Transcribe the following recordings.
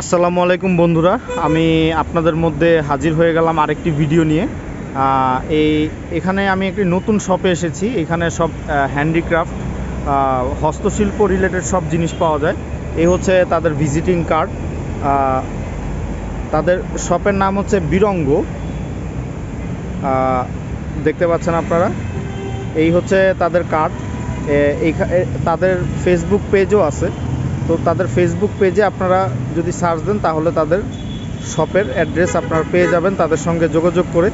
আসসালামু আলাইকুম বন্ধুরা, আমি আপনাদের মধ্যে হাজির হয়ে গেলাম আরেকটি ভিডিও নিয়ে। এই, এখানে আমি একটি নতুন শপে এসেছি, এখানে সব হ্যান্ডিক্রাফট হস্তশিল্প রিলেটেড সব জিনিস পাওয়া যায়। এই হচ্ছে তাদের ভিজিটিং কার্ড তাদের শপের নাম হচ্ছে বিরঙ্গ। দেখতে পাচ্ছেন আপনারা? এই হচ্ছে তাদের কার্ড তাদের ফেসবুক পেজও আছে। তো তাদের ফেসবুক পেজে আপনারা যদি সার্চ দেন তাহলে তাদের শপের অ্যাড্রেস আপনারা পেয়ে যাবেন। তাদের সঙ্গে যোগাযোগ করে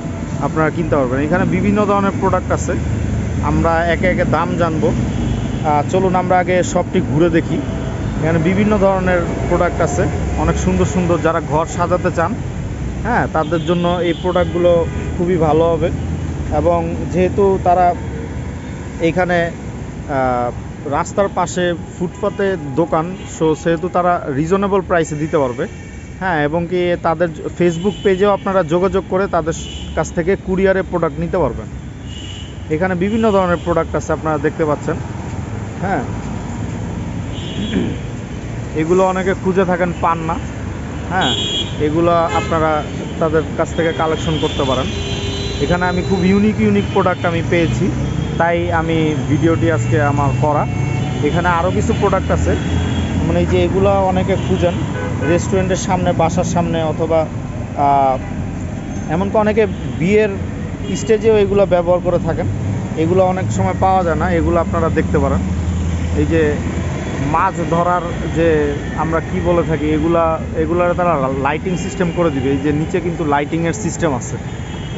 আপনারা কিনতে পারবেন। এখানে বিভিন্ন ধরনের প্রোডাক্ট আছে। আমরা একে একে দাম জানব। চলুন আমরা আগে শপটি ঘুরে দেখি। এখানে বিভিন্ন ধরনের প্রোডাক্ট আছে। অনেক সুন্দর সুন্দর যারা ঘর সাজাতে চান হ্যাঁ তাদের জন্য এই প্রোডাক্টগুলো খুবই ভালো হবে। এবং যেহেতু তারা এইখানে আহ, রাস্তার পাশে ফুটপাতে দোকান সো সেহেতু তারা রিজনেবল প্রাইসে দিতে পারবে। হ্যাঁ এবং কি তাদের ফেসবুক পেজেও আপনারা যোগাযোগ করে তাদের কাছ থেকে কুরিয়ারে প্রোডাক্ট নিতে পারবেন। এখানে বিভিন্ন ধরনের প্রোডাক্ট আছে, আপনারা দেখতে পাচ্ছেন। হ্যাঁ। এগুলো অনেকে খুঁজে থাকেন পান না। হ্যাঁ এগুলো আপনারা তাদের কাছ থেকে কালেকশন করতে পারেন। এখানে আমি খুব ইউনিক ইউনিক প্রোডাক্ট আমি পেয়েছি। তাই আমি ভিডিওটি আজকে আমার করা। এখানে আরও কিছু প্রোডাক্ট আছে। মানে এই যে এগুলো অনেকে খুঁজেন রেস্টুরেন্টের সামনে, বাসার সামনে অথবা এমনকি অনেকে বিয়ের স্টেজেও এগুলো ব্যবহার করে থাকেন। এগুলো অনেক সময় পাওয়া যায় না, এগুলো আপনারা দেখতে পারেন। এই যে মাছ ধরার যে আমরা কি বলে থাকি, এগুলা, এগুলার তারা লাইটিং সিস্টেম করে দিবে। এই যে নিচে কিন্তু লাইটিংয়ের সিস্টেম আছে।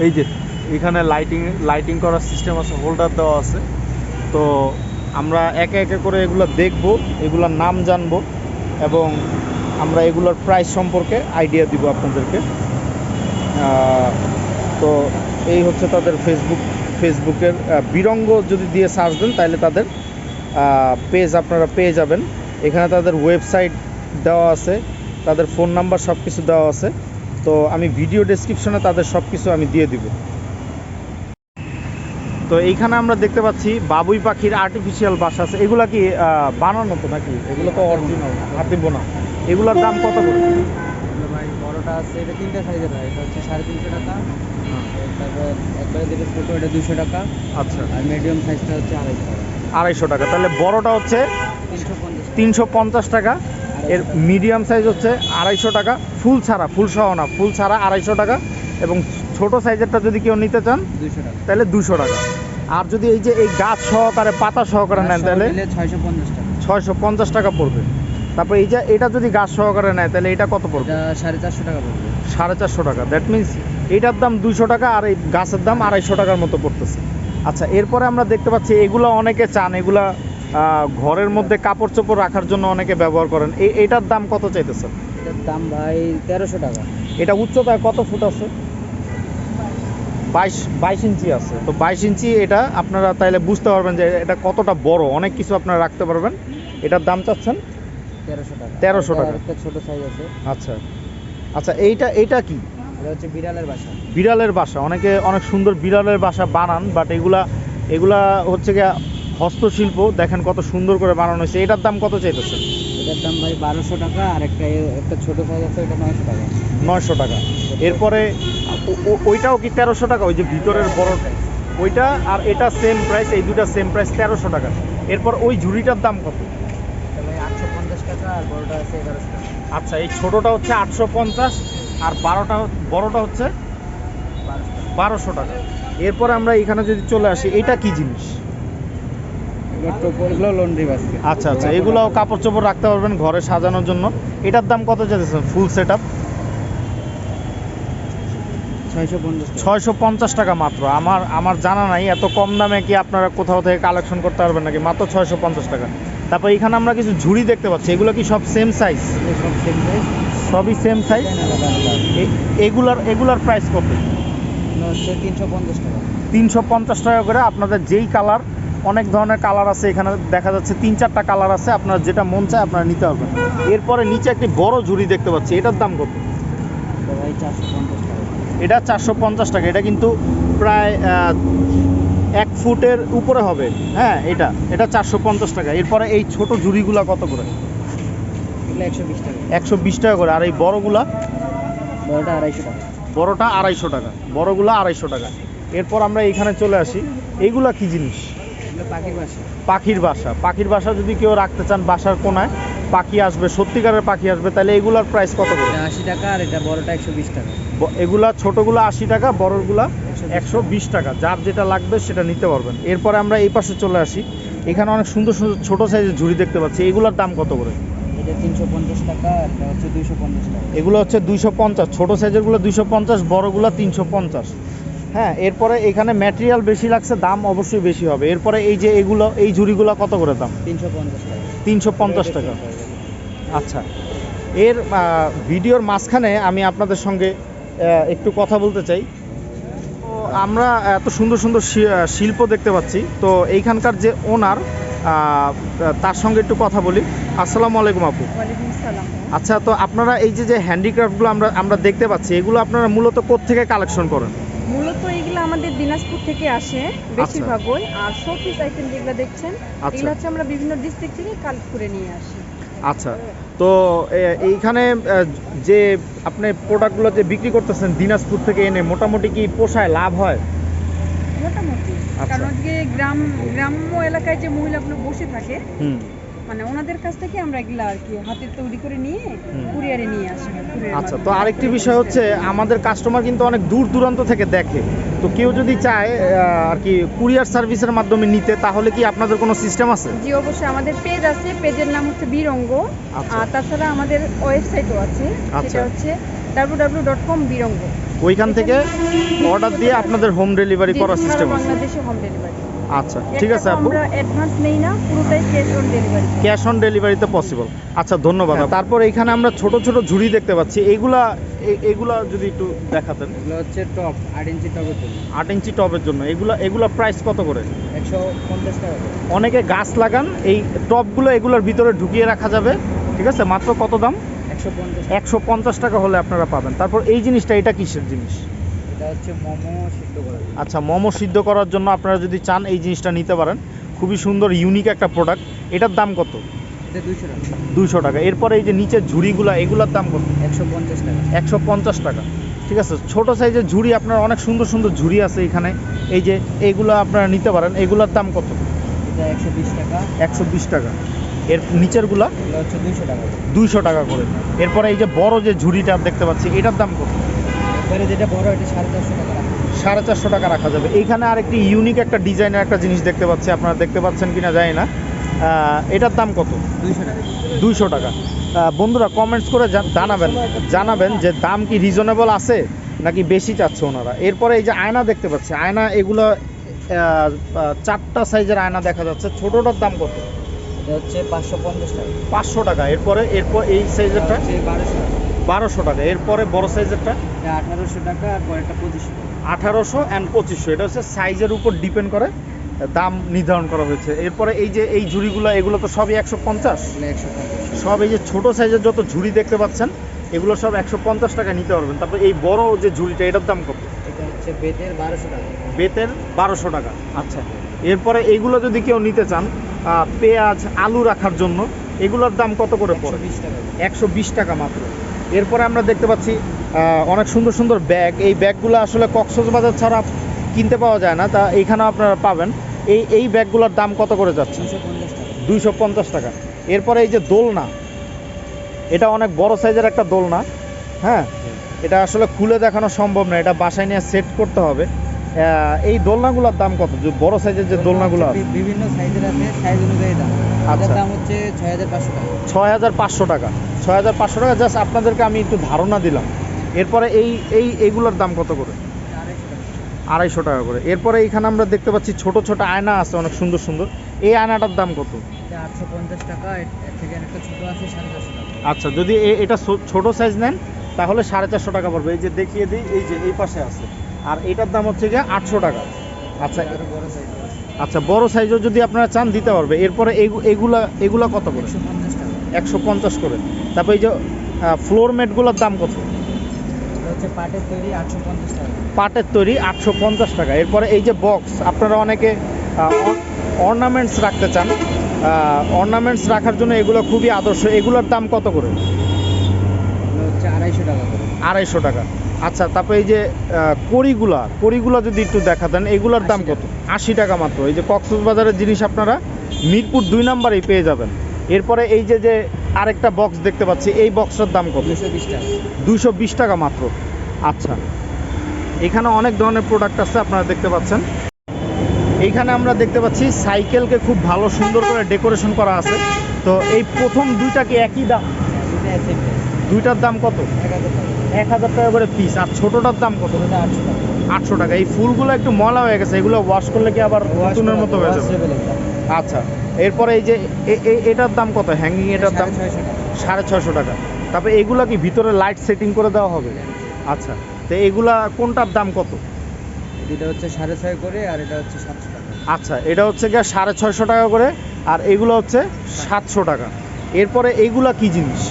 এই যে এখানে লাইটিং লাইটিং করার সিস্টেম আছে হোল্ডার দেওয়া আছে। তো আমরা একে একে করে এগুলো দেখব, এগুলোর নাম জানব এবং আমরা এগুলোর প্রাইস সম্পর্কে আইডিয়া দিব আপনাদেরকে। তো এই হচ্ছে তাদের ফেসবুক ফেসবুকের বিরঙ্গ যদি দিয়ে সার্চ দেন, তাহলে তাদের পেজ আপনারা পেয়ে যাবেন। এখানে তাদের ওয়েবসাইট দেওয়া আছে, তাদের ফোন নাম্বার সব কিছু দেওয়া আছে। তো আমি ভিডিও ডেসক্রিপশনে তাদের সব কিছু আমি দিয়ে দিব। তো এইখানে আমরা দেখতে পাচ্ছি বাবুই পাখির আর্টিফিশিয়াল বাসা আছে এগুলা কি বানানো তো নাকি? এগুলো তো অরিজিনাল হাতে বোনা। এগুলোর দাম কত করে? ভাই বড়টা আছে এটা তিনটে সাইজের হয়। এটা হচ্ছে সাড়ে তিনশো টাকা। তারপর একবারে যেটা ছোটো এটা দুশো টাকা। আচ্ছা। আর মিডিয়াম সাইজটা হচ্ছে আড়াইশো টাকা। আড়াইশো টাকা। তাহলে বড়টা হচ্ছে তিনশো পঞ্চাশ তিনশো পঞ্চাশ টাকা। এর মিডিয়াম সাইজ হচ্ছে আড়াইশো টাকা। ফুল ছাড়া ফুল সহ না ফুল ছাড়া আড়াইশো টাকা। এবং ছোট সাইজেরটা যদি কেউ নিতে চান তাহলে দুশো টাকা। আর যদি এই যে এই গাছ সহকারে পাতা সহকারে নেন তাহলে ছয়শো পঞ্চাশ টাকা। পড়বে। তারপর এই যে এটা যদি গাছ সহকারে নেয় তাহলে এটা কত পড়বে? সাড়ে চারশো টাকা পড়বে। সাড়ে চারশো টাকা। দ্যাট মিন্স এইটার দাম দুশো টাকা আর এই গাছের দাম আড়াইশো টাকার মতো পড়তেছে। আচ্ছা এরপরে আমরা দেখতে পাচ্ছি এগুলো অনেকে চান এগুলা ঘরের মধ্যে কাপড় চোপড় রাখার জন্য অনেকে ব্যবহার করেন। এই এটার দাম কত চাইতেছে এটার দাম ভাই তেরোশো টাকা। এটা উচ্চতায় কত ফুট আছে? বাইশ বাইশ ইঞ্চি আছে। তো বাইশ ইঞ্চি এটা আপনারা তাইলে বুঝতে পারবেন যে এটা কতটা বড়। অনেক কিছু আপনারা রাখতে পারবেন। এটার দাম চাচ্ছেন? তেরোশো টাকা। 1300 টাকা। ছোটো সাইজ আছে। আচ্ছা। আচ্ছা এইটা এইটা কি? এটা হচ্ছে বিড়ালের বাসা। বিড়ালের বাসা। অনেকে অনেক সুন্দর বিড়ালের বাসা বানান বাট এগুলা এগুলা হচ্ছে গিয়া হস্তশিল্প। দেখেন কত সুন্দর করে বানানো হয়েছে। এটার দাম কত চাইতেছে এটার দাম ভাই বারোশো টাকা আর একটা একটা ছোটো সাইজ আছে এটা নয়শো টাকা। নয়শো টাকা। এরপরে ওইটাও কি তেরোশো টাকা? ওই যে ভিতরের বড় ওইটা আর এটা সেম প্রাইস এই দুটা সেম প্রাইস তেরোশো টাকা। এরপর ওই ঝুড়িটার দাম কত? এটা ভাই আটশো পঞ্চাশ টাকা আর বড়টা আছে আচ্ছা এই ছোটোটা হচ্ছে আটশো পঞ্চাশ আর বারোটা বড়টা হচ্ছে বারোশো টাকা। এরপরে আমরা এখানে যদি চলে আসি এটা কি জিনিস? এগুলো লন্ড্রি বাস্কেট আচ্ছা আচ্ছা এগুলোও কাপড় চোপড় রাখতে পারবেন ঘরে সাজানোর জন্য। এটার দাম কত চাইতেছেন? ফুল সেট আপ ছয়শো পঞ্চাশ টাকা মাত্র। আমার আমার জানা নাই এত কম দামে কি আপনারা কোথাও থেকে কালেকশন করতে পারবেন নাকি? মাত্র ছয়শো পঞ্চাশ টাকা। তারপর এখানে আমরা কিছু ঝুড়ি দেখতে পাচ্ছি। এগুলো কি সব সেম সাইজ সবই সেম সাইজ এগুলার এগুলার প্রাইস কত? তিনশো পঞ্চাশ টাকা। তিনশো পঞ্চাশ টাকা করে আপনাদের যেই কালার অনেক ধরনের কালার আছে, এখানে দেখা যাচ্ছে তিন চারটা কালার আছে, আপনার যেটা মন চায় আপনারা নিতে পারবেন। এরপরে নিচে একটি বড় ঝুড়ি দেখতে পাচ্ছি, এটার দাম কত? এটা চারশো পঞ্চাশ টাকা, এটা কিন্তু প্রায় এক ফুটের উপরে হবে। হ্যাঁ এটা এটা চারশো পঞ্চাশ টাকা। এরপরে এই ছোট ঝুড়িগুলো কত করে? একশো বিশ টাকা করে। আর এই বড়গুলা? বড়টা আড়াইশো টাকা। বড়টা আড়াইশো টাকা বড়গুলা আড়াইশো টাকা। এরপর আমরা এখানে চলে আসি। এইগুলা কি জিনিস? পাখির বাসা। পাখির বাসা। যদি কেউ রাখতে চান বাসার কোনায় পাখি আসবে সত্যিকারের পাখি আসবে তাহলে এগুলার প্রাইস কত করে? আশি টাকা আর এটা বড়টা একশো বিশ টাকা। এগুলা ছোটগুলো আশি টাকা বড়গুলা একশো বিশ টাকা। যার যেটা লাগবে সেটা নিতে পারবেন। এরপরে আমরা এই পাশে চলে আসি। এখানে অনেক সুন্দর সুন্দর ছোট সাইজের ঝুড়ি দেখতে পাচ্ছি। এগুলোর দাম কত করে? এগুলো হচ্ছে দুইশো পঞ্চাশ। ছোটো সাইজেরগুলো দুইশো পঞ্চাশ বড়গুলো তিনশো পঞ্চাশ। হ্যাঁ এরপরে এখানে ম্যাটেরিয়াল বেশি লাগছে দাম অবশ্যই বেশি হবে। এরপরে এই যে এগুলো এই ঝুড়িগুলো কত করে দাম? তিনশো পঞ্চাশ টাকা। তিনশো পঞ্চাশ টাকা আচ্ছা এর ভিডিওর মাঝখানে আমি আপনাদের সঙ্গে একটু কথা বলতে চাই। তো আমরা এত সুন্দর সুন্দর শিল্প দেখতে পাচ্ছি। তো এইখানকার যে ওনার তার সঙ্গে একটু কথা বলি। আসসালামু আলাইকুম আপু। আচ্ছা তো আপনারা এই যে যে হ্যান্ডিক্রাফটগুলো আমরা আমরা দেখতে পাচ্ছি এগুলো আপনারা মূলত কোত্থেকে কালেকশন করেন? এগুলো আমাদের দিনাজপুর থেকে আসে বেশিরভাগই। আর শোপিস আইটেম যেগুলো দেখছেন আচ্ছা। এগুলো হচ্ছে আমরা বিভিন্ন ডিস্ট্রিক্ট থেকে কালেক্ট করে নিয়ে আসি। আচ্ছা। তো এইখানে যে আপনি প্রোডাক্টগুলো যে বিক্রি করতেছেন দিনাজপুর থেকে এনে মোটামুটি কি পোষায় লাভ হয়? মোটামুটি। আচ্ছা। কারণ আজকে গ্রাম গ্রাম্য এলাকায় যে মহিলাগুলো বসে থাকে হুম। মানে ওনাদের কাছ থেকে আমরা এগুলা আর কি হাতে তৈরি করে নিয়ে। কুরিয়ারে নিয়ে আসি আচ্ছা তো। আরেকটি বিষয় হচ্ছে আমাদের কাস্টমার কিন্তু অনেক দূর দূরান্ত থেকে দেখে তো কেউ যদি চায় আর কি কুরিয়ার সার্ভিসের মাধ্যমে নিতে তাহলে কি আপনাদের কোনো সিস্টেম আছে জি অবশ্যই আমাদের পেজ আছে পেজের নাম হচ্ছে বীরঙ্গ আচ্ছা। আর তাছাড়া আমাদের ওয়েবসাইটও আছে আচ্ছা। সেটা হচ্ছে ডাব্লিউ ডট কম বীরঙ্গ ওইখান থেকে অর্ডার দিয়ে আপনাদের হোম ডেলিভারি করার সিস্টেম আছে বাংলাদেশে হোম ডেলিভারি আচ্ছা ঠিক আছে আপু। আমরা অ্যাডভান্স নেই না পুরোটাই cash on delivery cash on ডেলিভারিতে পসিবল আচ্ছা ধন্যবাদ তারপর এখানে আমরা ছোট ছোট ঝুড়ি দেখতে পাচ্ছি। এইগুলা এ- এগুলা যদি একটু দেখাতেন। এগুলো হচ্ছে টপ আট ইঞ্চি টপের জন্য। আট ইঞ্চি টবের জন্য। এগুলা এগুলা প্রাইস কত করে? একশো পঞ্চাশ টাকা অনেকে গাছ লাগান এই টবগুলো এগুলোর ভিতরে ঢুকিয়ে রাখা যাবে। ঠিক আছে মাত্র কত দাম? একশো পঞ্চাশ একশো পঞ্চাশ টাকা হলে আপনারা পাবেন। তারপর এই জিনিসটা এটা কিসের জিনিস? এটা হচ্ছে মোমো সিদ্ধ করা আচ্ছা মোমো সিদ্ধ করার জন্য আপনারা যদি চান এই জিনিসটা নিতে পারেন। খুবই সুন্দর ইউনিক একটা প্রোডাক্ট এটার দাম কত? এটা দুইশো টাকা। দুইশো টাকা। এরপরে এই যে নিচের ঝুড়িগুলো এগুলোর দাম কত? একশো পঞ্চাশ টাকা। একশো পঞ্চাশ টাকা। ঠিক আছে ছোট সাইজের ঝুড়ি আপনার অনেক সুন্দর সুন্দর ঝুড়ি আছে এখানে। এই যে এইগুলো আপনারা নিতে পারেন। এগুলোর দাম কত? এটা একশো বিশ টাকা। একশো বিশ টাকা। এর নিচেরগুলা? হচ্ছে দুইশো টাকা। দুইশো টাকা করে। এরপরে এই যে বড় যে ঝুড়িটা দেখতে পাচ্ছি এটার দাম কত? যেটা বড় এটা সাড়ে চারশো টাকা সাড়ে চারশো টাকা রাখা যাবে। এইখানে আরেকটি ইউনিক একটা ডিজাইনের একটা জিনিস দেখতে পাচ্ছি আপনারা দেখতে পাচ্ছেন কিনা জানি না। এটার দাম কত? দুইশো টাকা। দুইশো টাকা। বন্ধুরা কমেন্টস করে জানাবেন জানাবেন যে দাম কি রিজনেবল আছে নাকি বেশি চাচ্ছে ওনারা। এরপরে এই যে আয়না দেখতে পাচ্ছি আয়না এগুলো চারটা সাইজের আয়না দেখা যাচ্ছে। ছোটোটার দাম কত? হচ্ছে পাঁচশো পঞ্চাশ টাকা। পাঁচশো টাকা। এরপরে এরপর এই সাইজেরটা বারোশো টাকা। বারোশো টাকা। এরপরে বড় সাইজেরটা? আঠারোশো টাকা আর পরেরটা পঁচিশশো আঠারোশো অ্যান্ড পঁচিশশো। এটা হচ্ছে সাইজের উপর ডিপেন্ড করে দাম নির্ধারণ করা হয়েছে। এরপরে এই যে এই ঝুড়িগুলো এগুলো তো সবই একশো পঞ্চাশ? এগুলো সব এই যে ছোট সাইজের যত ঝুড়ি দেখতে পাচ্ছেন এগুলো সব একশো পঞ্চাশ টাকা নিতে পারবেন। তারপর এই বড় যে ঝুড়িটা এটার দাম কত? এটা হচ্ছে বেতের বারোশো টাকা। বেতের বারোশো টাকা। আচ্ছা। এরপরে এইগুলো যদি কেউ নিতে চান পেঁয়াজ আলু রাখার জন্য এগুলোর দাম কত করে পড়ে? একশো বিশ টাকা মাত্র। এরপরে আমরা দেখতে পাচ্ছি অনেক সুন্দর সুন্দর ব্যাগ। এই ব্যাগগুলো আসলে কক্সবাজার ছাড়া কিনতে পাওয়া যায় না, তা এইখানেও আপনারা পাবেন। এই এই ব্যাগগুলোর দাম কত করে যাচ্ছে? দুইশো পঞ্চাশ টাকা। এরপরে এই যে দোলনা, এটা অনেক বড় সাইজের একটা দোলনা। হ্যাঁ এটা আসলে খুলে দেখানো সম্ভব না, এটা বাসায় নিয়ে সেট করতে হবে। এই দোলনাগুলোর দাম কত? যে বড় সাইজের যে দোলনাগুলো আছে। বিভিন্ন সাইজের আছে সাইজ অনুযায়ী দাম। আচ্ছা। দাম হচ্ছে ছয় হাজার পাঁচশো টাকা। ছয় হাজার পাঁচশো টাকা। ছয় হাজার পাঁচশো টাকা জাস্ট আপনাদেরকে আমি একটু ধারণা দিলাম। এরপরে এই এই এইগুলোর দাম কত করে? আড়াইশো টাকা করে। এরপরে এইখানে আমরা দেখতে পাচ্ছি ছোট ছোট আয়না আছে অনেক সুন্দর সুন্দর। এই আয়নাটার দাম কত? আটশো পঞ্চাশ টাকা এর এর থেকে একটা ছোটো আছে সাড়ে চারশো টাকা। আচ্ছা যদি এটা ছোট সাইজ নেন তাহলে সাড়ে চারশো টাকা পড়বে। এই যে দেখিয়ে দিই এই যে এই পাশে আছে। আর এটার দাম হচ্ছে গিয়ে আটশো টাকা। আচ্ছা আচ্ছা বড় সাইজও যদি আপনারা চান দিতে পারবে। এরপরে এগুলা এগুলা কত করে? একশো পঞ্চাশ করে। তারপর এই যে ফ্লোর ম্যাটগুলোর দাম কত? পাটের তৈরি আটশো পঞ্চাশ টাকা। এরপরে এই যে বক্স আপনারা অনেকে অর্নামেন্টস রাখতে চান। অর্নামেন্টস রাখার জন্য এগুলো খুবই আদর্শ। এগুলোর দাম কত করে? আড়াইশো টাকা করে। আড়াইশো টাকা। আচ্ছা তারপরে এই যে কড়িগুলা কড়িগুলা যদি একটু দেখাতেন এগুলার দাম কত? আশি টাকা মাত্র। এই যে কক্সবাজারের জিনিস আপনারা মিরপুর দুই নাম্বারেই পেয়ে যাবেন। এরপরে এই যে যে আরেকটা বক্স দেখতে পাচ্ছি এই বক্সটার দাম কত? দুশো বিশ টাকা। দুশো বিশ টাকা মাত্র। আচ্ছা এখানে অনেক ধরনের প্রোডাক্ট আছে আপনারা দেখতে পাচ্ছেন। এইখানে আমরা দেখতে পাচ্ছি সাইকেলকে খুব ভালো সুন্দর করে ডেকোরেশন করা আছে। তো এই প্রথম দুইটাকে একই দাম? দুইটার দাম কত? এক হাজার টাকা করে পিস আর ছোটোটার দাম কত? আটশো টাকা। আটশো টাকা। এই ফুলগুলো একটু ময়লা হয়ে গেছে এগুলো ওয়াশ করলে কি আবার নতুনের মতো হয়ে যাবে? আচ্ছা এরপরে এই যে এটার দাম কত? হ্যাঙ্গিং এটার দাম? সাড়ে ছয়শো টাকা। তারপরে এগুলা কি ভিতরে লাইট সেটিং করে দেওয়া হবে? আচ্ছা তো এগুলা কোনটার দাম কত? এটা হচ্ছে সাড়ে ছয় করে আর এটা হচ্ছে সাতশো টাকা। আচ্ছা এটা হচ্ছে গিয়ে সাড়ে ছয়শো টাকা করে আর এগুলো হচ্ছে সাতশো টাকা। এরপরে এইগুলা কি জিনিস?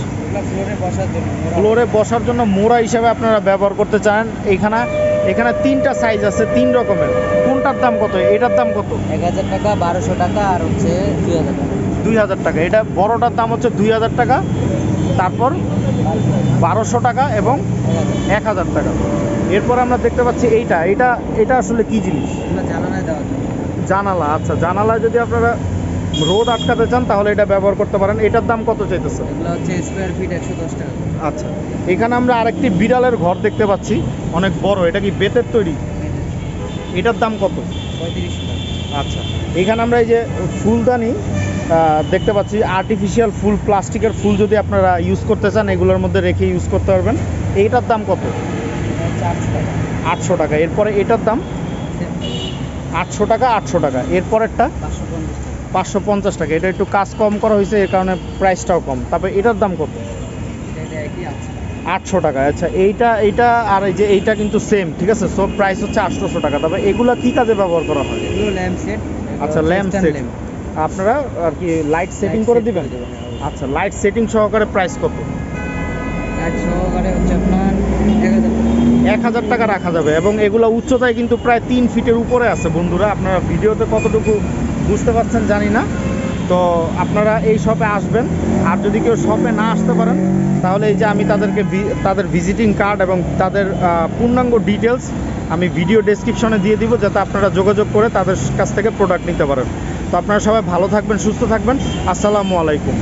ফ্লোরে বসার জন্য মোড়া। ফ্লোরে বসার জন্য মোড়া হিসাবে আপনারা ব্যবহার করতে চান। এখানে এখানে তিনটা সাইজ আছে তিন রকমের। কোনটার দাম কত? এটার দাম কত? এক হাজার টাকা বারোশো টাকা আর হচ্ছে দুই হাজার টাকা। দুই হাজার টাকা। এটা বড়টার দাম হচ্ছে দুই হাজার টাকা তারপর বারোশো টাকা এবং এক হাজার টাকা। এরপর আমরা দেখতে পাচ্ছি এইটা। এটা এটা আসলে কি জিনিস? দেওয়ার জন্য জানালা। আচ্ছা জানালায় যদি আপনারা রোদ আটকাতে চান তাহলে এটা ব্যবহার করতে পারেন। এটার দাম কত চাইতেছে। আচ্ছা এখানে আমরা আরেকটি বিড়ালের ঘর দেখতে পাচ্ছি অনেক বড়। এটা কি বেতের তৈরি? এটার দাম কত? আচ্ছা এখানে আমরা এই যে ফুলদানি দেখতে পাচ্ছি আর্টিফিশিয়াল ফুল প্লাস্টিকের ফুল যদি আপনারা ইউজ করতে চান এগুলোর মধ্যে রেখে ইউজ করতে পারবেন। এইটার দাম কত? আটশো টাকা। আটশো টাকা। এরপরে এটার দাম? আটশো টাকা আটশো টাকা। এরপরেরটা? পাঁচশো পঞ্চাশ টাকা। এটা একটু কাজ কম করা হয়েছে এর কারণে প্রাইসটাও কম। তারপরে এটার দাম কত? আটশো টাকা। আচ্ছা এইটা এইটা আর এই যে এইটা কিন্তু সেম ঠিক আছে? সব প্রাইস হচ্ছে আটশোশো টাকা। তবে এগুলা কি কাজে ব্যবহার করা হয়? আচ্ছা ল্যাম্প সেট আপনারা আর কি লাইট সেটিং করে দিবেন? আচ্ছা লাইট সেটিং সহকারে প্রাইস কত? লাইট সহকারে হচ্ছে আপনার এক হাজার টাকা রাখা যাবে এবং এগুলো উচ্চতায় কিন্তু প্রায় তিন ফিটের উপরে আছে। বন্ধুরা, আপনারা ভিডিওতে কতটুকু বুঝতে পারছেন জানি না। তো আপনারা এই শপে আসবেন। আর যদি কেউ শপে না আসতে পারেন, তাহলে এই যে আমি তাদেরকে তাদের ভিজিটিং কার্ড এবং তাদের পূর্ণাঙ্গ ডিটেলস আমি ভিডিও ডেসক্রিপশনে দিয়ে দিব, যাতে আপনারা যোগাযোগ করে তাদের কাছ থেকে প্রোডাক্ট নিতে পারেন। তো আপনারা সবাই ভালো থাকবেন, সুস্থ থাকবেন। আসসালামু আলাইকুম।